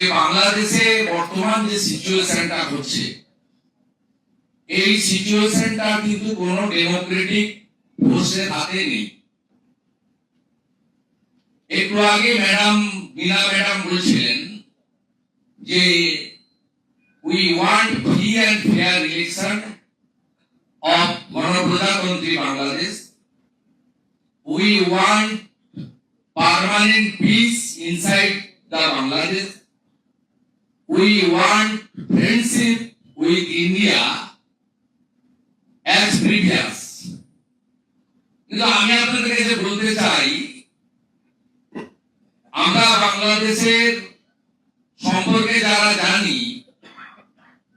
বাংলাদেশে বর্তমান যে সিচুয়েশনটা হচ্ছে, এই সিচুয়েশনটা কিন্তু কোন ডেমোক্রেটিক হাতে নেই একটু আগে ম্যাডাম বিনা ম্যাডাম বলছিলেন যে we want free and fair election of গণপ্রজাতন্ত্রী Bangladesh we want permanent peace inside the Bangladesh. We want friendship with India as previous. কিন্তু আমি আপনাদের কাছে বলতে চাই, আমরা বাংলাদেশের সম্পর্কে যারা জানি,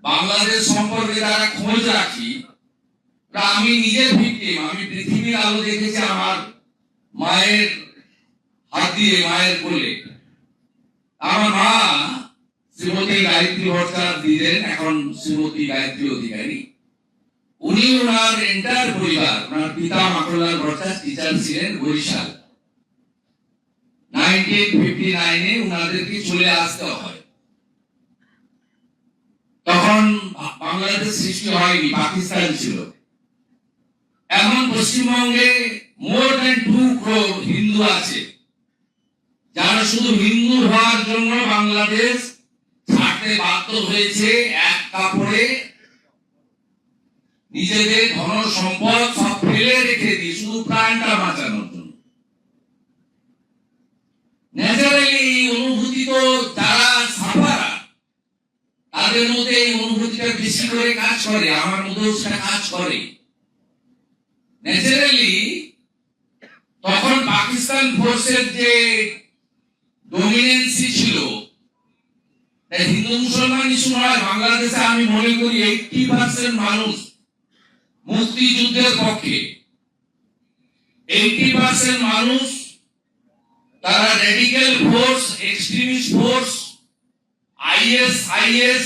বাংলাদেশ সম্পর্কে যারা খোঁজ রাখি আমি নিজের ভিত্তিম আমি পৃথিবীর আলো দেখেছি আমার মায়ের হাত দিয়ে, মায়ের কোলে আমার মা শ্রীমতী গায়ত্রী ভট্টাচার্য দিলেন এখন শ্রীমতী গায়ত্রী অধিকারী। উনি ওনার এন্টার পরিবার, ওনার পিতা মাখনলাল ভট্টাচার্য টিচার ছিলেন বরিশাল। নাইনটিন ফিফটি নাইনে ওনাদেরকে চলে আসতে হয়। তখন বাংলাদেশ সৃষ্টি হয়নি, পাকিস্তান ছিল। এখন পশ্চিমবঙ্গে মোর দেন টু হিন্দু আছে। যারা শুধু হিন্দু হওয়ার জন্য বাংলাদেশ ছাড়তে বাধ্য হয়েছে এক কাপড়ে নিজেদের ধন সম্পদ সব ফেলে রেখে শুধু প্রাণটা বাঁচানোর অনুভূতি তো যারা তাদের মধ্যে এই অনুভূতিটা বেশি করে কাজ করে, আমার মধ্যেও সেটা কাজ করে। ন্যাচারালি তখন পাকিস্তান ফোর্সের যে ডোমিনেন্সি ছিল হিন্দু মুসলমান ইস্যু নয়, বাংলাদেশে আমি মনে করি এইটি পার্সেন্ট মানুষ মুক্তিযুদ্ধের পক্ষে। এইটি পার্সেন্ট মানুষ তারা radical force extremist force IS IS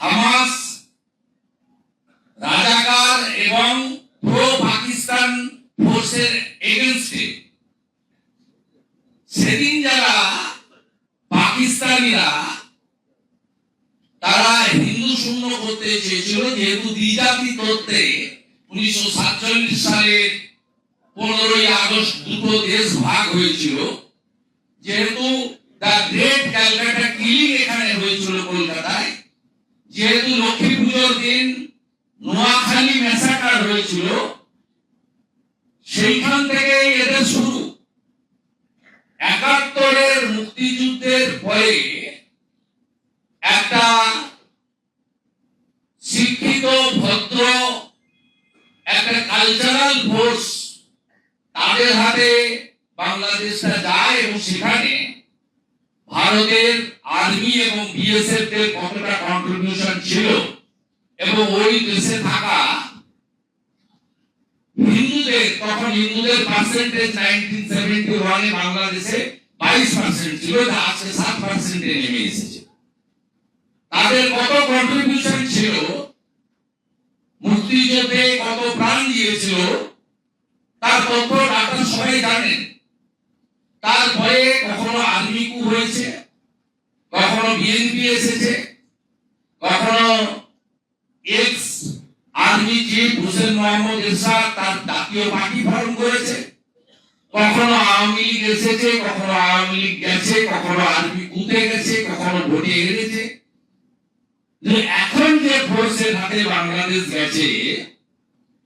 Hamas রাজাকার এবং প্রো পাকিস্তান ফোর্সের এগেনস্টে সেদিন যারা পাকিস্তানিরা শূন্য করতে চেয়েছিল, যেহেতু দ্বিজাতি তত্ত্বে উনিশশো সাতচল্লিশ সালের পনেরোই আগস্ট দুটো দেশ ভাগ হয়েছিল। যেহেতু দ্য গ্রেট ক্যালকাটা কিলিং এখানে হয়েছিল কলকাতায়, যেহেতু লক্ষ্মী পুজোর দিন নোয়াখালী ম্যাসাকার হয়েছিল, সেইখান থেকে এদের শুরু। একাত্তরের মুক্তিযুদ্ধের পরে একটা শিক্ষিত ভদ্র একটা কালচারাল ফোর্স তাদের হাতে বাংলাদেশটা যায় এবং সেখানে ভারতের আর্মি এবং বিএসএফ এর কতটা কন্ট্রিবিউশন ছিল এবং ওই দেশে থাকা হিন্দুদের, তখন হিন্দুদের পার্সেন্টেজ নাইনটিন সেভেন্টি ওয়ানে বাংলাদেশে বাইশ পার্সেন্ট ছিল, যা আজকে সাত পার্সেন্টে নেমে এসেছে। তাদের কত কন্ট্রিবিউশন ছিল? মুক্তিযুদ্ধে কত প্রাণ দিয়েছিল, তার তথ্য ডাক্তার সবাই জানেন। তারপরে কখনো আর্মি কু হয়েছে, কখনো বিএনপি এসেছে, কখনো ex army chief Hussain Muhammad Ershad তার জাতীয় পার্টি ফর্ম করেছে। কখনো আওয়ামী লীগ এসেছে, কখনো আওয়ামী লীগ গেছে, কখনো আর্মি কুতে গেছে, কখনো ভোটে হেরেছে। এখন যে ফোর্সের হাতে বাংলাদেশ গেছে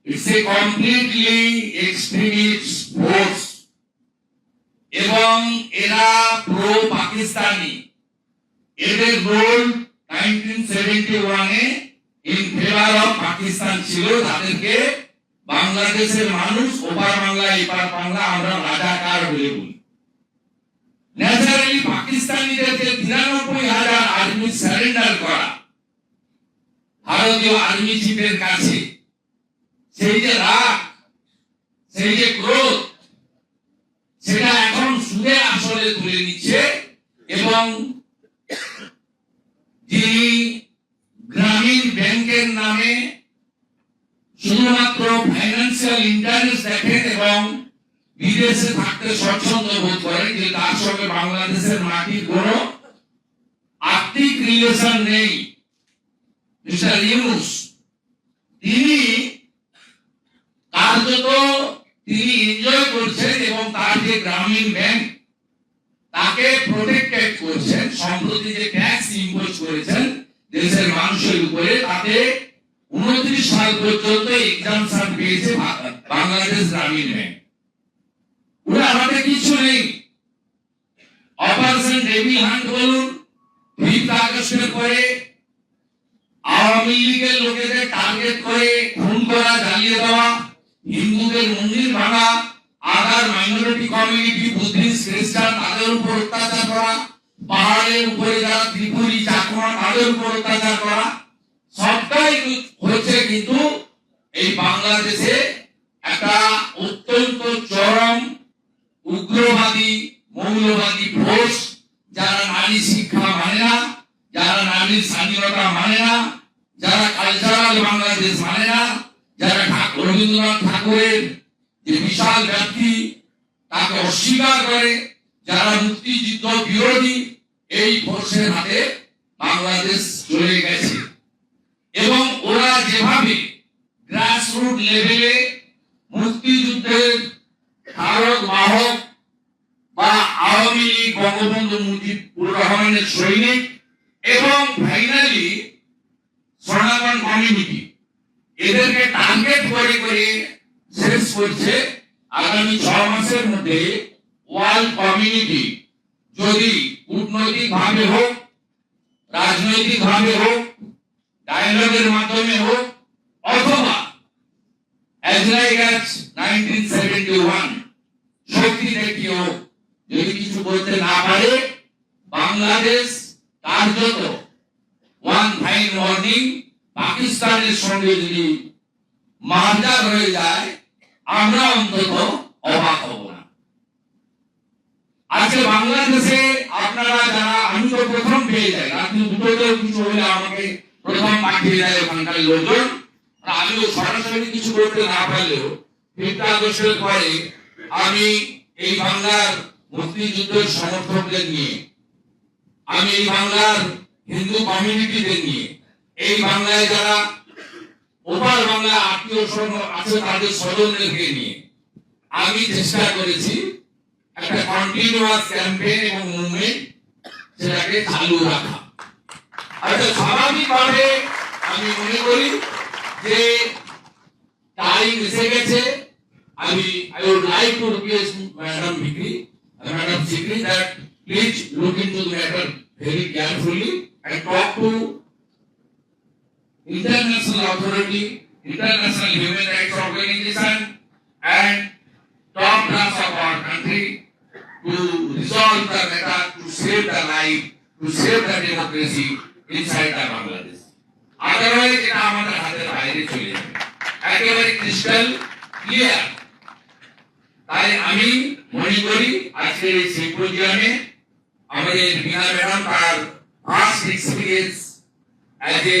it's a completely extremist force এবং এরা প্রো পাকিস্তানি এদের রোল নাইনটিন সেভেন্টি ওয়ানে ইন ফেভার অফ পাকিস্তান ছিল, তাদেরকে বাংলাদেশের মানুষ ওপার বাংলা, এপার বাংলা আমরা রাজাকার বলে বলি। ন্যাচারালি পাকিস্তানিদেরকে তিরানব্বই হাজার আর্মি সারেন্ডার করা ভারতীয় আর্মি চিফের কাছে। সেই যে রাগ, সেই যে ক্রোধ, সেটা এখন সুদে আসলে তুলে নিচ্ছে এবং যিনি গ্রামীণ ব্যাংকের নামে শুধুমাত্র ফাইন্যান্সিয়াল ইন্টারেস্ট দেখেন এবং বিদেশে থাকতে স্বচ্ছন্দ বোধ করেন যে তার সঙ্গে বাংলাদেশের মাটির কোনো আর্থিক রিলেশন নেই। মিস্টার ইউনুস তিনি কার্যত তিনি এনজয় করছেন এবং তার যে গ্রামীণ ব্যাংক তাকে প্রোটেক্টেড করছেন, সম্প্রতি যে ট্যাক্স ইম্পোজ করেছেন, দেশের মানুষের উপরে, তাতে উনত্রিশ সাল পর্যন্ত এক্সামশন পেয়েছে বাংলাদেশ গ্রামীণ ব্যাংক ওরা আমাদের কিছু নেই। অপারেশন ডেভিল হান্ট বলুন ফিফথ আগস্টের পরে আওয়ামী লীগের লোকেদের টার্গেট করে খুন করা, জ্বালিয়ে দেওয়া, হিন্দুদের মন্দির ভাঙা আদার মাইনরিটি কমিউনিটি বুদ্ধিস্ট খ্রিস্টান, তাদের উপর অত্যাচার করা, পাহাড়ের উপরে যারা ত্রিপুরী চাকমা, তাদের উপর অত্যাচার করা, সবটাই হচ্ছে কিন্তু এই বাংলাদেশে একটা অত্যন্ত চরম উগ্রবাদী, মৌলবাদী ফোর্স যারা নারী শিক্ষা মানে না, যারা নারীর স্বাধীনতা মানে না যারা কালচারাল বাংলাদেশ মানে না, যারা রবীন্দ্রনাথ ঠাকুরের যে বিশাল ব্যক্তি, তাকে অস্বীকার করে, যারা মুক্তিযুদ্ধ বিরোধী, এই ফোর্সের হাতে বাংলাদেশ চলে গেছে। এবং ওরা যেভাবে গ্রাসরুট লেভেলে মুক্তিযুদ্ধের ধারক বাহক বা আওয়ামী লীগ, বঙ্গবন্ধু মুজিবুর রহমানের সৈনিক এবং ফাইনালি সনাতন কমিউনিটি এদেরকে টার্গেট করে করে শেষ করছে আগামী ছ মাসের মধ্যে ওয়ার্ল্ড কমিউনিটি যদি কূটনৈতিক ভাবে হোক রাজনৈতিক ভাবে হোক, ডায়লগের মাধ্যমে হোক, অথবা as like as 1971 শক্তি হোক যদি কিছু বলতে না পারে, বাংলাদেশ কার্যত ওয়ান ফাইন মর্নিং পাকিস্তানের সঙ্গে যদি মার্জার হয়ে যায় আমরা অন্তত অবাক হব না। আজকে বাংলাদেশে আপনারা যারা, আমি তো প্রথম পেয়ে যাই রাত্রি দুটোতেও কিছু হলে আমাকে প্রথম পাঠিয়ে দেয় ওখানকার লোকজন। আমিও সরাসরি কিছু করতে না পারলেও ফিফথ আগস্টের পরে আমি এই বাংলার মুক্তিযুদ্ধের সমর্থকদের নিয়ে, আমি এই বাংলার হিন্দু কমিউনিটিদের নিয়ে, এই বাংলায় যারা ওপার বাংলা আত্মীয় স্বজন আছে তাদের স্বজনদেরকে নিয়ে। আমি চেষ্টা করেছি একটা কন্টিনিউয়াস ক্যাম্পেইন এবং মুভমেন্ট সেটাকে চালু রাখা। আচ্ছা স্বাভাবিকভাবে আমি মনে করি যে টাইম এসে গেছে। আমি I would like to request madam ভিক্রি madam Sikri that please look into the matter very carefully and talk to international authority, international human rights organization, and top brass of our country to resolve the matter, to save the life, to save the democracy inside the Bangladesh. Otherwise, এটা আমাদের হাতের বাইরে চলে যাবে একেবারে crystal clear তাই আমি মনে করি আজকের এই সিম্পোজিয়ামে আমাদের বিনা ম্যাডাম তার ফার্স্ট এক্সপিরিয়েন্স অ্যাজ এ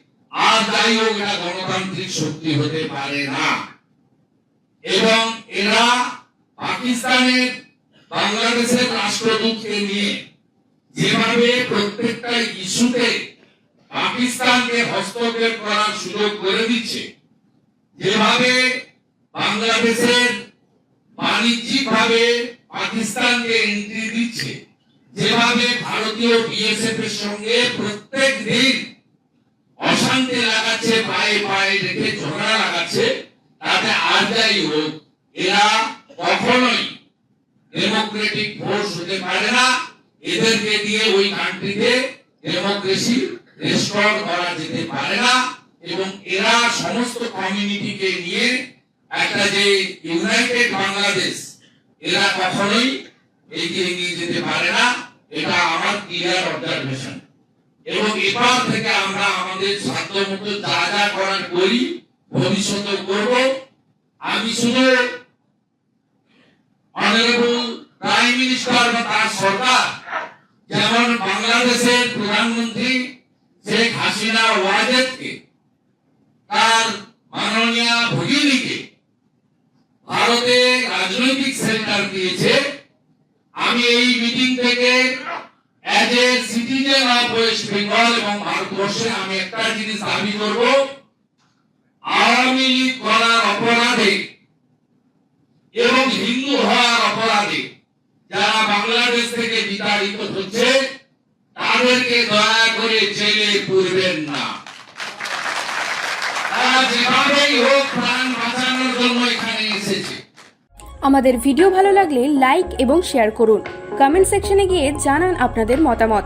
আর যাই হোক এটা গণতান্ত্রিক শক্তি হতে পারে না। এবং এরা পাকিস্তানের বাংলাদেশের রাষ্ট্রদূতকে নিয়ে যেভাবে প্রত্যেকটা ইস্যুতে পাকিস্তানকে হস্তক্ষেপ করার সুযোগ করে দিচ্ছে, যেভাবে বাংলাদেশের বাণিজ্যিক ভাবে পাকিস্তানকে এন্ট্রি দিচ্ছে, যেভাবে ভারতীয় বিএসএফ এর সঙ্গে প্রত্যেক দিন অশান্তি লাগাচ্ছে, পায়ে পায়ে রেখে ঝগড়া লাগাচ্ছে, তাতে আর যাই হোক, এরা কখনোই ডেমোক্রেটিক ফোর্স হতে পারে না। এদেরকে দিয়ে ওই কান্ট্রিতে ডেমোক্রেসি রেস্টোর করা যেতে পারে না। এবং এরা সমস্ত কমিউনিটিকে নিয়ে একটা যে ইউনাইটেড বাংলাদেশ, এরা কখনোই এগিয়ে নিয়ে যেতে পারে না। এটা আমার ক্লিয়ার অবজারভেশন এবং এবার থেকে আমরা আমাদের সাধ্য মতো যা যা করার করি ভবিষ্যতে করব। আমি শুধু প্রাইম মিনিস্টার বা তার সরকার, যেমন বাংলাদেশের প্রধানমন্ত্রী শেখ হাসিনা ওয়াজেদকে, তার মাননীয় ভগিনীকে ভারতে রাজনৈতিক সেন্টার দিয়েছে। আমি এই মিটিং থেকে as a citizen of West Bengal এবং ভারতবর্ষে আমি একটা জিনিস দাবি করব, আওয়ামী লীগ করার অপরাধে এবং হিন্দু হওয়ার অপরাধে যারা বাংলাদেশ থেকে বিতাড়িত হচ্ছে, তাদেরকে দয়া করে জেলে পুরবেন না। তারা যেভাবেই হোক প্রাণ বাঁচানোর জন্য এখানে এসেছে। আমাদের ভিডিও ভালো লাগলে লাইক এবং শেয়ার করুন। কমেন্ট সেকশনে গিয়ে জানান আপনাদের মতামত।